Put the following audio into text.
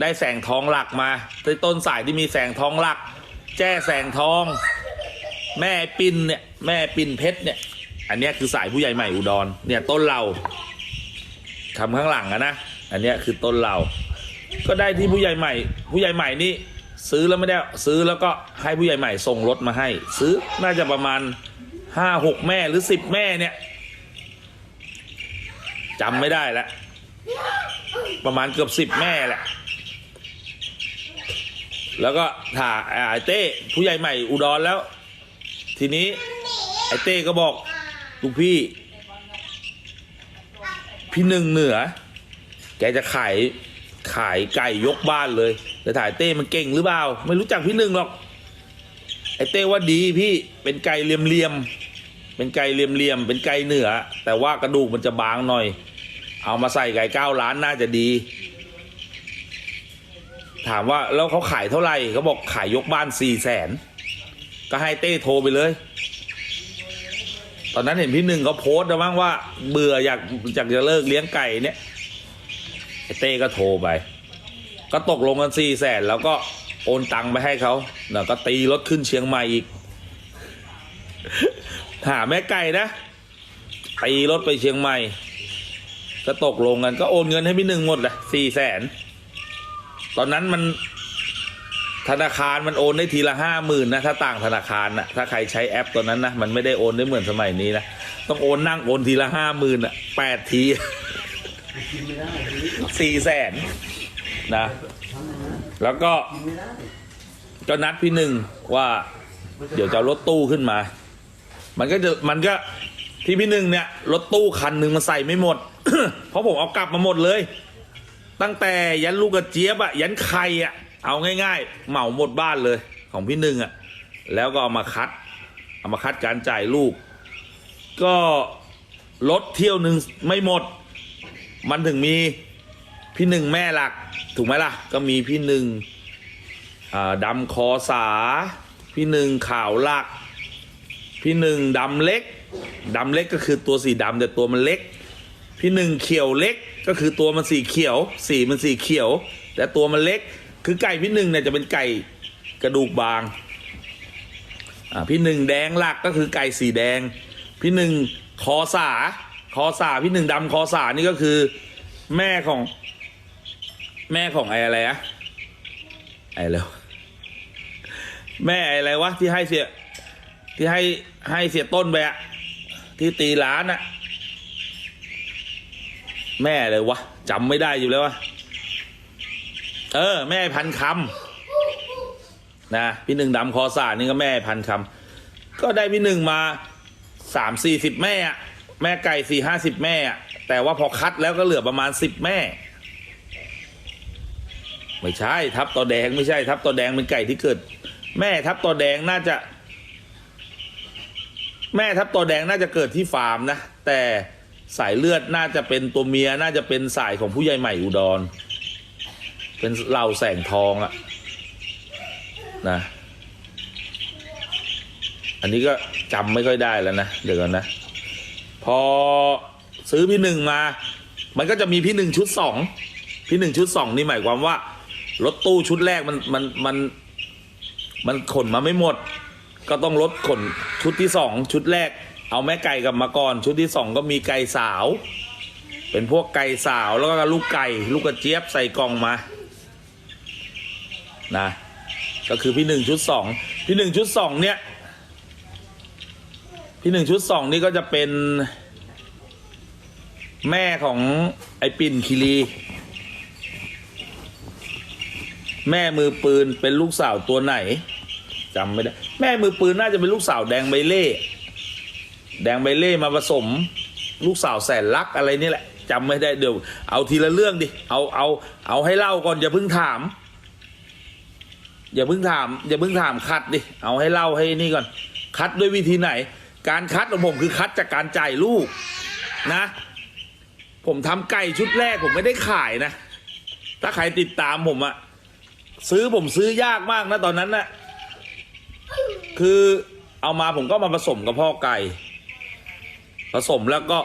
ได้แสงทองหลักมาต้นสายที่มีแสงทองหลัก แจ้แสงทอง แม่ปินเนี่ยแม่ปินเพชรเนี่ย อันนี้คือสายผู้ใหญ่ใหม่อุดรเนี่ยต้นเราคำข้างหลังอะนะอันนี้คือต้นเรา ก็ได้ที่ผู้ใหญ่ใหม่ ผู้ใหญ่ใหม่นี่ซื้อแล้วไม่ได้ซื้อแล้วก็ให้ผู้ใหญ่ใหม่ส่งรถมาให้ ซื้อน่าจะประมาณห้าหกแม่หรือสิบแม่เนี่ยจำไม่ได้แล้วประมาณเกือบสิบแม่แหละ แล้วก็ถ่าไอ้เต้ผู้ใหญ่ใหม่อุดรแล้ว ทีนี้ ไอ้เต้ก็บอกลูกพี่ พี่หนึ่งเหนือ แกจะขายขายไก่ยกบ้านเลย แต่ถ่ายเต้มันเก่งหรือเปล่า ไม่รู้จักพี่หนึ่งหรอก ไอ้เต้ว่าดีพี่เป็นไก่เหลี่ยมๆเป็นไก่เหลี่ยมๆเป็นไก่เหนือ แต่ว่ากระดูกมันจะบางหน่อย เอามาใส่ไก่เก้าล้านน่าจะดี ถามว่าแล้วเขาขายเท่าไหร่เขาบอกขายยกบ้านสี่แสนก็ให้เต้โทรไปเลย ตอนนั้นเห็นพี่หนึ่งเขาโพสต์นะมั้งว่า เบื่ออยากอยากจะเลิกเลี้ยงไก่เนี่ยเต้ก็โทรไป ก็ตกลงกันสี่แสนแล้วก็โอนตังไปให้เขาแล้วก็ตีรถขึ้นเชียงใหม่อีก หาแม่ไก่นะตีรถไปเชียงใหม่ ก็ตกลงกันก็โอนเงินให้พี่หนึ่งหมดเลยสี่แสน ตอนนั้นมันธนาคารมันโอนได้ทีละห้าหมื่นนะ ถ้าต่างธนาคารนะถ้าใครใช้แอปตัวนั้นนะมันไม่ได้โอนได้เหมือนสมัยนี้นะต้องโอนนั่งโอนทีละห้าหมื่นอะแปดทีสี่แสนนะ แล้วก็ก็นัดพี่หนึ่งว่า เดี๋ยวจะรถตู้ขึ้นมา มันก็จะมันก็ที่พี่หนึ่งเนี่ยรถตู้คันหนึ่งมันใส่ไม่หมด เพราะผมเอากลับมาหมดเลย ตั้งแต่ยันลูกกระเจี๊ยบอะยันไข่อะเอาง่าย ๆ เหมาหมดบ้านเลยของพี่หนึ่งอะแล้วก็เอามาคัด เอามาคัดการจ่ายลูก ก็รถเที่ยวหนึ่งไม่หมด มันถึงมีพี่หนึ่งแม่หลัก ถูกไหมล่ะ ก็มีพี่หนึ่งดำคอสา พี่หนึ่งขาวหลัก พี่หนึ่งดำเล็กดำเล็กก็คือตัวสีดำแต่ตัวมันเล็ก พี่หนึ่งเขียวเล็กก็คือตัวมันสีเขียว สีมันสีเขียว แต่ตัวมันเล็ก คือไก่พี่หนึ่งเนี่ยจะเป็นไก่กระดูกบางอ่าพี่หนึ่งแดงหลักก็คือไก่สีแดง พี่หนึ่งคอสาคอสาพี่หนึ่งดำคอสานี่ก็คือ แม่ของ แม่ของไอ้อะไรอะไอ้แล้วแม่ไอ้อะไรวะที่ให้เสียที่ให้ให้เสียต้นไปอะที่ตีร้านอะ แม่เลยวะจำไม่ได้อยู่แล้ววะเออ แม่พันคำนะพี่หนึ่งดำคอสานี่ก็แม่พันคำก็ได้พี่หนึ่งมาสามสี่สิบแม่อะแม่ไก่สี่ห้าสิบแม่อะแต่ว่าพอคัดแล้วก็เหลือประมาณสิบแม่ ไม่ใช่ ทับตัวแดงไม่ใช่ ทับตัวแดงเป็นไก่ที่เกิด แม่ทับตัวแดงน่าจะ แม่ทับตัวแดงน่าจะเกิดที่ฟาร์มนะแต่ สายเลือดน่าจะเป็นตัวเมียน่าจะเป็นสายของผู้ใหญ่ใหม่อุดร เป็นเหล่าแสงทองอะนะ อันนี้ก็จำไม่ค่อยได้แล้วนะเดี๋ยวก่อนนะ พอซื้อพี่หนึ่งมา มันก็จะมีพี่หนึ่งชุดสองพี่หนึ่งชุดสองนี่หมายความว่ารถตู้ชุดแรกมันมันมันมันขนมาไม่หมด ก็ต้องรถขนชุดที่สองชุดแรก เอาแม่ไก่กลับมาก่อน ชุดที่สองก็มีไก่สาว เป็นพวกไก่สาวแล้วก็ลูกไก่ ลูกกระเจี๊ยบใส่กล่องมา นะ ก็คือพี่หนึ่งชุดสองพี่หนึ่งชุดสองเนี่ย พี่หนึ่งชุดสองนี่ก็จะเป็น แม่ของไอ้ปิ่นคิรีแม่มือปืนเป็นลูกสาวตัวไหนจำไม่ได้ แม่มือปืนน่าจะเป็นลูกสาวแดงใบเล่ แดงใบเล่มาผสม ลูกสาวแสนรักอะไรนี่แหละจำไม่ได้เดี๋ยวเอาทีละเรื่องดิเอาเอาเอาให้เล่าก่อนอย่าเพิ่งถาม อย่าเพิ่งถาม อย่าเพิ่งถามคัดดิเอาให้เล่าให้นี่ก่อน คัดด้วยวิธีไหน การคัดของผมคือคัดจากการจ่ายลูกนะ ผมทำไก่ชุดแรกผมไม่ได้ขายนะ ถ้าใครติดตามผมอะซื้อผมซื้อยากมากนะตอนนั้นนะคือเอามาผมก็มาผสมกับพ่อไก่ ผสมแล้วก็